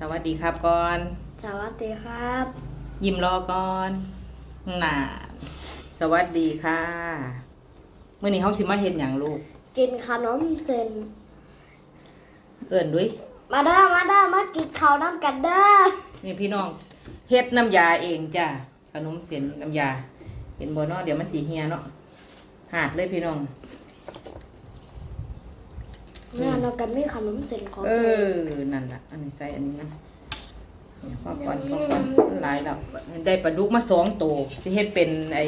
สวัสดีครับก่อน สวัสดีครับ ยิ้มรอก่อนน่าสวัสดีค่ะเมื่อนี้เขาสิมาเห็นอย่างลูก กินขนมเส้นเอิ่นด้วย มาเด้อมาเด้อมากินข้าวน้ำกันเด้อนี่พี่น้องเฮ็ดน้ำยาเองจ้ะขนมเส้นน้ำยาเห็นบ่เนาะเดี๋ยวมันสีเฮียเนาะหาดเลยพี่น้อง งานเรากันมีขนมเส้นของเออ นั่นล่ะอันนี้ใส่อันนี้นะเนี่ยพอก่อนพอก่อนมันหลายแล้วได้ปลาดุกมาสองตัวสิเฮ็ดเป็นไอ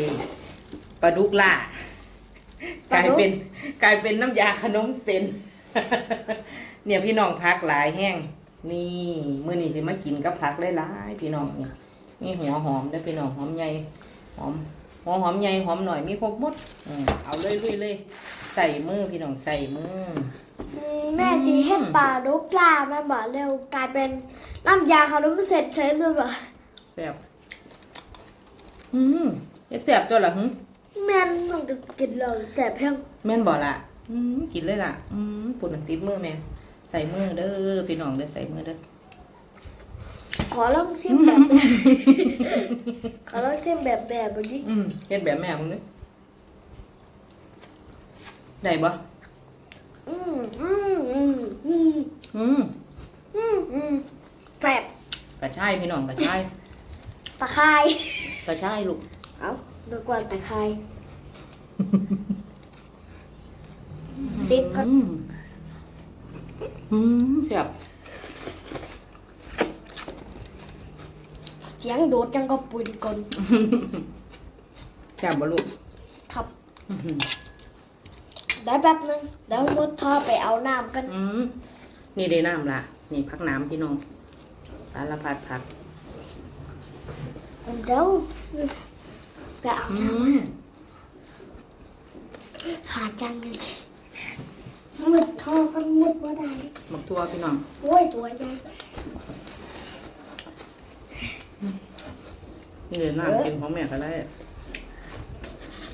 ปลาดุกล่ากลายเป็นกลายเป็นน้ำยาขนมเส้นเนี่ยพี่น้องพักหลายแห้งนี่มื้อนี้สิมากินกับผักหลายๆพี่น้องนี่มีหัวหอมเด้อพี่น้องหอมใหญ่หอมหัวหอมใหญ่หอมหน่อยมีครบหมดอืมเอาเลยลุยเลย ใส่มือพี่น้องใส่มืออืมแม่สีเฮ็ดปลาดุกลาแม่บอกเร็วกลายเป็นน้ำยาขนมเส้นเฉยเลยบ่แซ่บอืมเฮ็ดแซ่บตัวละหึแม่นต้องจะกินเลยแสบเพียงแม่นบ่ล่ะอืมกินเลยล่ะอืมปุ่นอันติดมือแม่ใส่มือเด้อพี่น้องเด้อใส่มือเด้อขอลองชิมแบบแบบ ขอลองชิมแบบแบบแบบนี้อืมเฮ็ดแบบแม่มึงเด้อ ได้บ่อืมอืมอืมอืมอืมอืมอืมแสบกระชายพี่น้องกระชายตะไคร้กระชายลูกเอาดูกว่าตะไคร้ซิดก็อืมอืมแซ่บเสียงโดดจังก็ปุ่นก่อนแซ่บบ่ลูกครับอื้อหือ ได้แป๊บนึงเดี๋ยวมุดท่อไปเอาน้ำกัน อืมนี่ได้น้ำละนี่พักน้ำพี่น้องสารพัดผักเดี๋ยวไปเอาอืน้มำขาดจังเลยมุดท่อกันมุดว่าได้หมกทั่วพี่น้องโอ้ยตัวใหญ่นี่เลยน้ำกินของแม่ก็ได้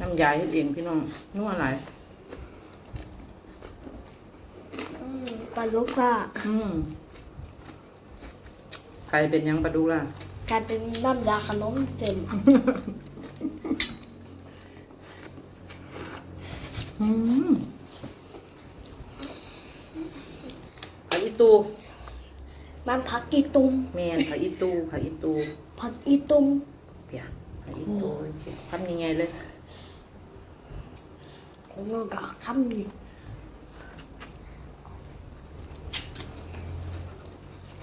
น้ำยาเฮ็ดเองพี่น้องนัวหลาย อืม ปลาลูกล่ะอืมใครเป็นหยังปลาดูล่ะ กลายเป็นน้ำยาขนมเส้นอืมผักอีตูมันผักอีตุมแม่นผักอีตูผักอีตูผักอีตุมเปียผักอีตูทำยังไงเลย ผมลองกับคำนี้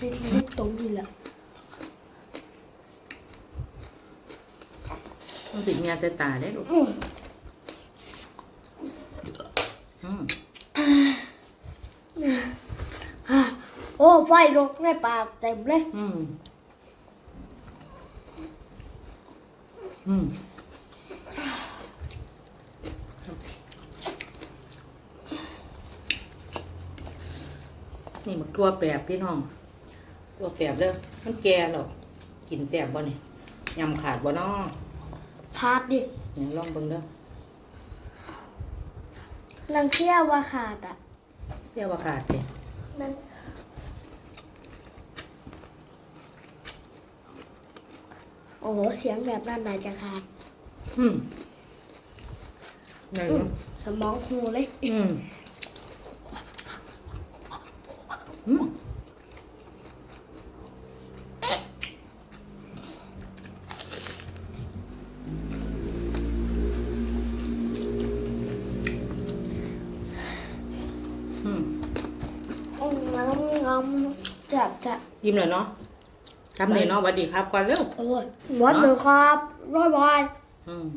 ซิดซิดตรงนี้แหละต้องติดงานแต่ตาได้ลูกอืมอืมอะโอ้ไฟลุกในปากเต็มเลย อืมอืมนี่หมักทั่วแปบพี่น้อง ทั่วแปบเด้อมันแก่หรอกกินแสบบ่เนี่ยยำขาดบ่น้อทาดดิเนี่ยลองเบิ่งเด้อนังเที่ยวว่าขาดอะเรียกว่าขาดเด้มันโอ้โหเสียงแบบนั้นไหนจะขาดอืมไหนอืมเนาะสมองคูเลยอืมอืม จับจะยิ้มเลยเนาะทำเลยเนาะสวัสดีครับก่อนเร็ว โอ้ยวัดเลยครับบ๊ายบาย อืม